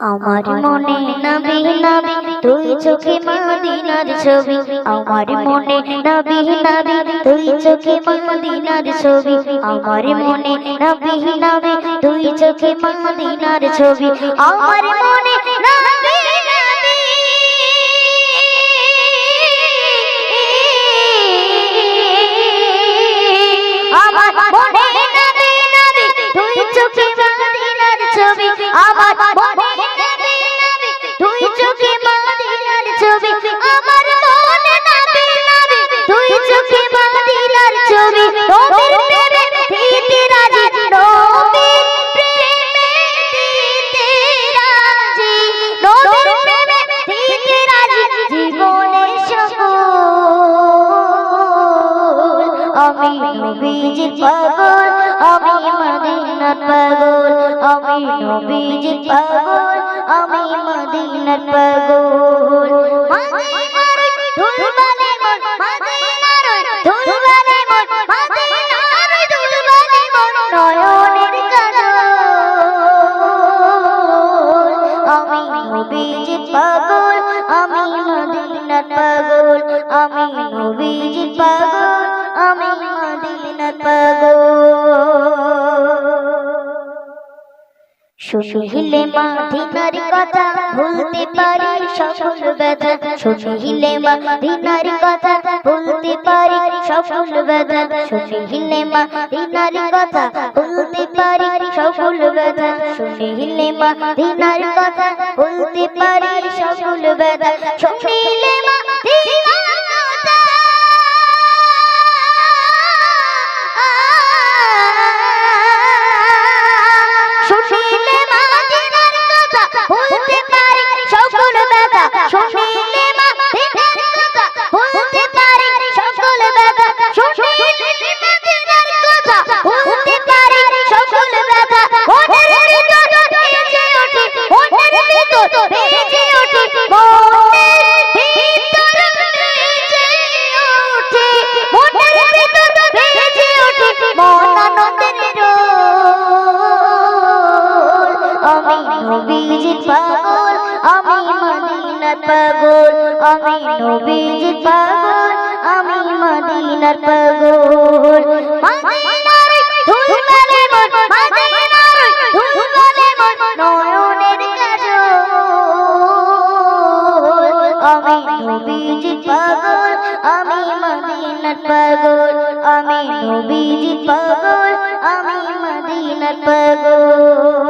আমার মনে নবী নবী, তুই চোখে মদিনার ছবি। আমার মনে নবী নবী, তুই চোখে মদিনার ছবি। আমার মনে নবী নবী, তুই চোখে মদিনার ছবি। আমার মনে নবীজির পাগল, আমি মদিনার পাগল, আমি নবীজির পাগল, আমি মদিনার পাগল। মদিনার ধুলবালি মন, মদিনার ধুলবালি মন, মদিনার ধুলবালি মন, নয়নের কাজল। আমি নবীজির পাগল, আমি মদিনার পাগল, আমি নবীজির পাগল। শুনিলে মাদিনার কথা পারি ব্যথা। শুনিলে কথা পারি ব্যথা। শুনিলে কথা পারি ব্যথা। শুনিলে কথা পারি ব্যথা। শুনিলে নবীজির পাগল, আমি মদিনার পাগল, আমি নবীজির পাগল, আমি মদিনার পাগল। মদিনার ধুলবালি মন, মদিনার ধুলবালি মন, নয়নের কাজল। আমি নবীজির পাগল, আমি মদিনার পাগল, আমি নবীজির পাগল, আমি মদিনার পাগল।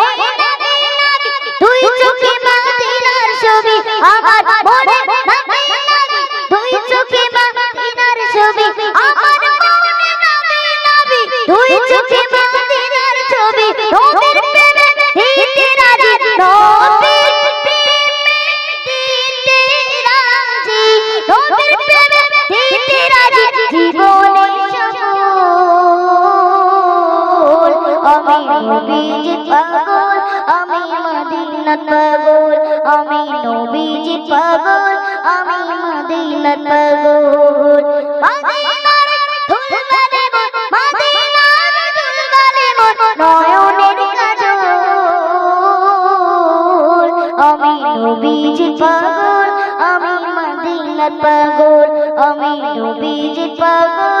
তুই চোখে মদিনার ছবি। আমার মনে নবী নবী তুই চোখে মদিনার ছবি। আমার মনে নবী নবী তুই চোখে মদিনার ছবি। নবীর প্রেমে দিতে রাজি নবীর প্রেমে দিতে রাজি নবীর প্রেমে দিতে রাজি। জীবনের আমি নবীজির পাগল, আমি মদিনার পাগল, আমি নবীজির পাগল, আমি মদিনার পাগল। মদিনার ধুলবালি মন, মদিনার ধুলবালি মন, নয়নের কাজল। পাগল, আমি নবীজির পাগল।